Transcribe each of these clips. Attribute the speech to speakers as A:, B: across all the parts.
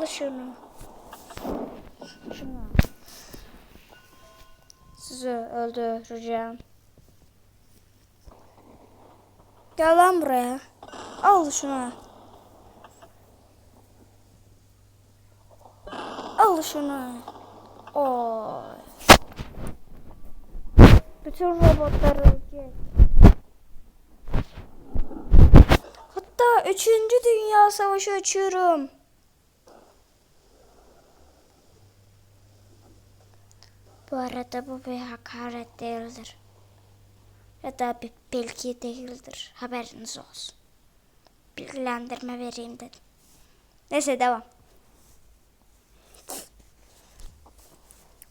A: Al şunu. Şunu. Sizi öldüreceğim. Gel lan buraya. Al şunu. Al şunu. Oy. Bütün robotlar ölecek. Hatta 3. Dünya Savaşı açıyorum. Bu arada bu bir hakaret değildir. Ya da bir bilgi değildir. Haberiniz olsun. Bilgilendirme vereyim dedim. Neyse devam.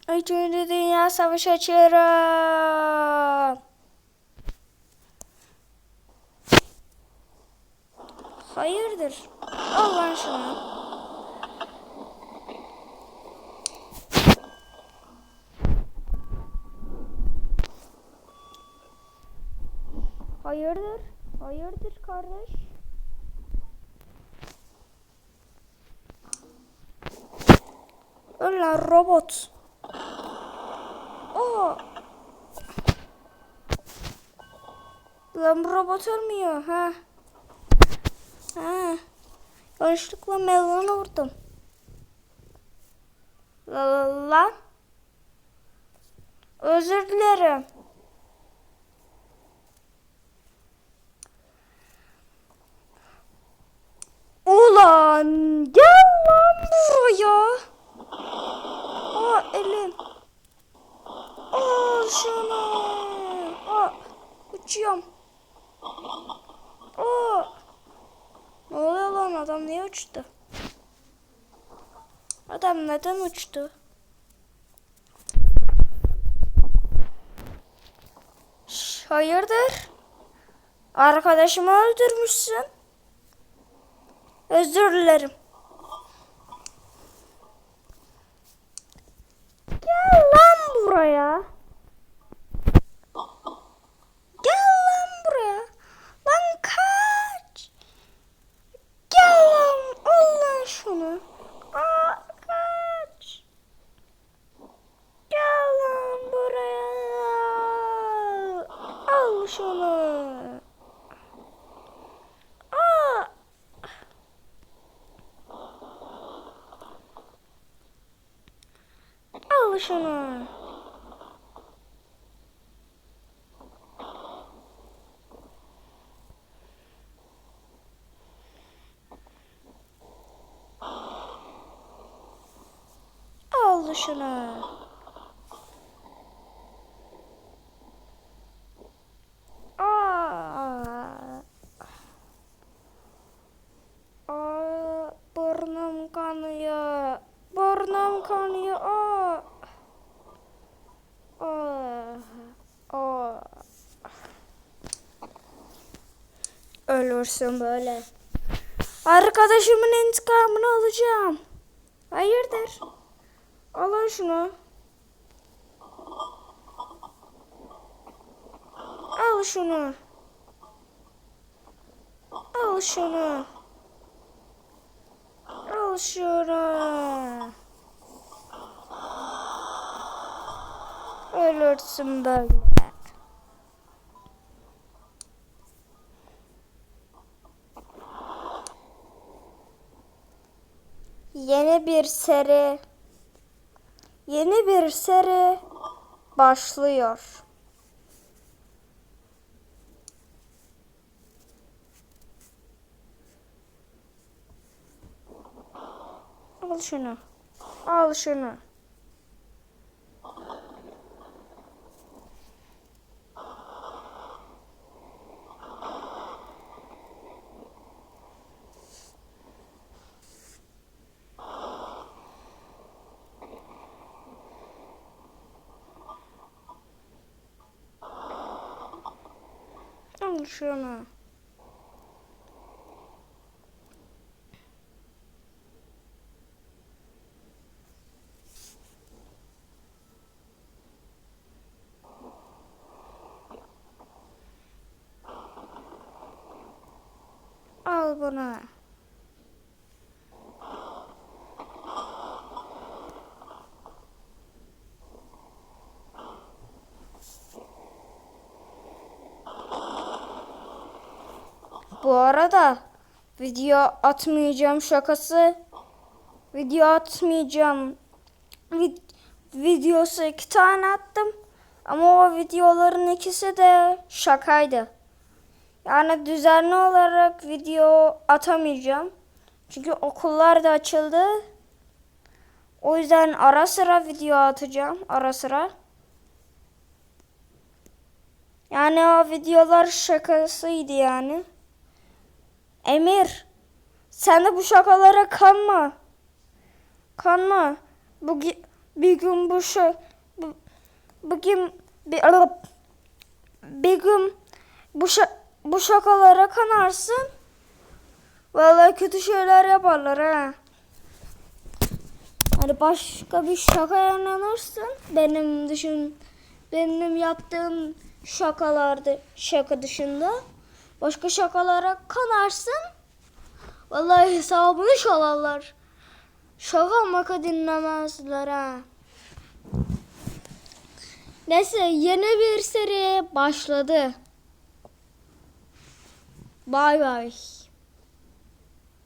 A: Üçüncü Dünya Savaşı açıyorum. Hayırdır? Al lan şunu. Hayırdır? Hayırdır kardeş? Öl robot. Aa. Lan robot ölmüyor ha. Ha. Yanlışlıkla melonu vurdum. La la la. Özür dilerim. Ulan gel lan buraya. Aa elim. Al şunu. Aa uçuyorum. Aa. Ne oluyor lan adam niye uçtu? Adam neden uçtu? Hayırdır? Arkadaşımı öldürmüşsün. Özür dilerim. Gel lan buraya. Gel lan buraya. Lan kaç. Gel lan. Al lan şunu. Kaç. Gel lan buraya. Al şunu. Aa. Al şunu. Al. Aa, burnum kanıyor. Burnum kanıyor. Aa. Aa. Aa. Ölürsün böyle. Arkadaşımın intikamını alacağım. Hayırdır? Al lan şunu. Al şunu. Al şunu. Al şunu. Ölürsün böyle. Yeni bir seri Yeni bir seri başlıyor. Al şunu. Al şunu. Al şunu. Al bunu. Bu arada video atmayacağım şakası. Video atmayacağım. Vid- videosu iki tane attım. Ama o videoların ikisi de şakaydı. Yani düzenli olarak video atamayacağım. Çünkü okullar da açıldı. O yüzden ara sıra video atacağım. Ara sıra. Yani o videolar şakasıydı yani. Emir. Sen de bu şakalara kanma. Kanma. Bugün bir gün bu şu bu, bugün bir bir gün bu şa- bu şakalara kanarsın. Vallahi kötü şeyler yaparlar ha. Hani başka bir şakaya inanırsın. Benim düşün benim yaptığım şakalarda şaka dışında başka şakalara kanarsın. Vallahi hesabını çalarlar. Şaka maka dinlemezler ha. Neyse yeni bir seri başladı. Bay bay.